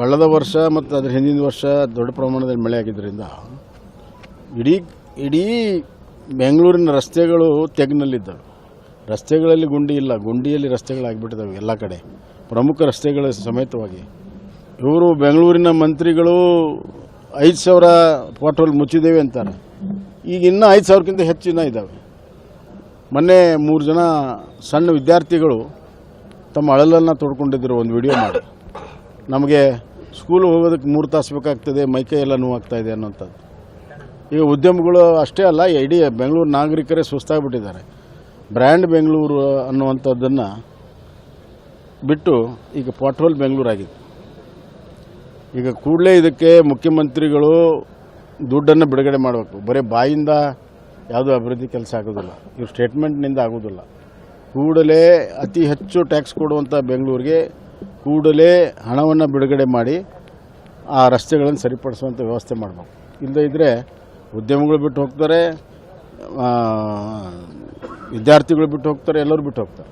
ಕಳೆದ ವರ್ಷ ಮತ್ತು ಅದ್ರ ಹಿಂದಿನ ವರ್ಷ ದೊಡ್ಡ ಪ್ರಮಾಣದಲ್ಲಿ ಮಳೆ ಆಗಿದ್ದರಿಂದ ಇಡೀ ಇಡೀ ಬೆಂಗಳೂರಿನ ರಸ್ತೆಗಳು ತೆಗ್ನಲ್ಲಿದ್ದವು. ರಸ್ತೆಗಳಲ್ಲಿ ಗುಂಡಿ ಇಲ್ಲ. ಗುಂಡಿಯಲ್ಲಿ ರಸ್ತೆಗಳಾಗಿಬಿಟ್ಟಿದ್ದಾವೆ ಎಲ್ಲ ಕಡೆ. ಪ್ರಮುಖ ರಸ್ತೆಗಳ ಸಮೇತವಾಗಿ. ಇವರು ಬೆಂಗಳೂರಿನ ಮಂತ್ರಿಗಳು ಐದು ಸಾವಿರ ಪಾಟ್ರೋಲ್ ಮುಚ್ಚಿದ್ದೇವೆ ಅಂತಾರೆ. ಈಗ ಇನ್ನೂ ಐದು ಸಾವಿರಕ್ಕಿಂತ ಹೆಚ್ಚಿನ ಇದ್ದಾವೆ. ಮೊನ್ನೆ ಮೂರು ಜನ ಸಣ್ಣ ವಿದ್ಯಾರ್ಥಿಗಳು ತಮ್ಮ ಅಳಲನ್ನು ತೋಡ್ಕೊಂಡಿದ್ದರು ಒಂದು ವಿಡಿಯೋ ಮಾಡಿ. ನಮಗೆ ಸ್ಕೂಲ್ ಹೋಗೋದಕ್ಕೆ ಮೂರು ತಾಸು ಬೇಕಾಗ್ತದೆ ಮೈಕೈ ಎಲ್ಲ ನೋವಾಗ್ತಾ ಇದೆ ಅನ್ನೋಂಥದ್ದು. ಈಗ ಉದ್ಯಮಗಳು ಅಷ್ಟೇ ಅಲ್ಲ, ಇಡೀ ಬೆಂಗಳೂರು ನಾಗರಿಕರೇ ಸುಸ್ತಾಗ್ಬಿಟ್ಟಿದ್ದಾರೆ. ಬ್ರ್ಯಾಂಡ್ ಬೆಂಗಳೂರು ಅನ್ನುವಂಥದ್ದನ್ನು ಬಿಟ್ಟು ಈಗ ಪಾಟ್ರೋಲ್ ಬೆಂಗಳೂರಾಗಿದೆ. ಈಗ ಕೂಡಲೇ ಇದಕ್ಕೆ ಮುಖ್ಯಮಂತ್ರಿಗಳು ದುಡ್ಡನ್ನು ಬಿಡುಗಡೆ ಮಾಡಬೇಕು. ಬರೀ ಬಾಯಿಂದ ಯಾವುದೂ ಅಭಿವೃದ್ಧಿ ಕೆಲಸ ಆಗೋದಿಲ್ಲ. ಇವ್ರ ಸ್ಟೇಟ್ಮೆಂಟ್ನಿಂದ ಆಗೋದಿಲ್ಲ. ಕೂಡಲೇ ಅತಿ ಹೆಚ್ಚು ಟ್ಯಾಕ್ಸ್ ಕೊಡುವಂಥ ಬೆಂಗಳೂರಿಗೆ ಕೂಡಲೇ ಹಣವನ್ನು ಬಿಡುಗಡೆ ಮಾಡಿ ಆ ರಸ್ತೆಗಳನ್ನು ಸರಿಪಡಿಸುವಂಥ ವ್ಯವಸ್ಥೆ ಮಾಡಬೇಕು. ಇಲ್ಲದೇ ಇದ್ದರೆ ಉದ್ಯಮಗಳು ಬಿಟ್ಟು ಹೋಗ್ತಾರೆ ವಿದ್ಯಾರ್ಥಿಗಳು ಬಿಟ್ಟು ಹೋಗ್ತಾರೆ, ಎಲ್ಲರೂ ಬಿಟ್ಟು ಹೋಗ್ತಾರೆ.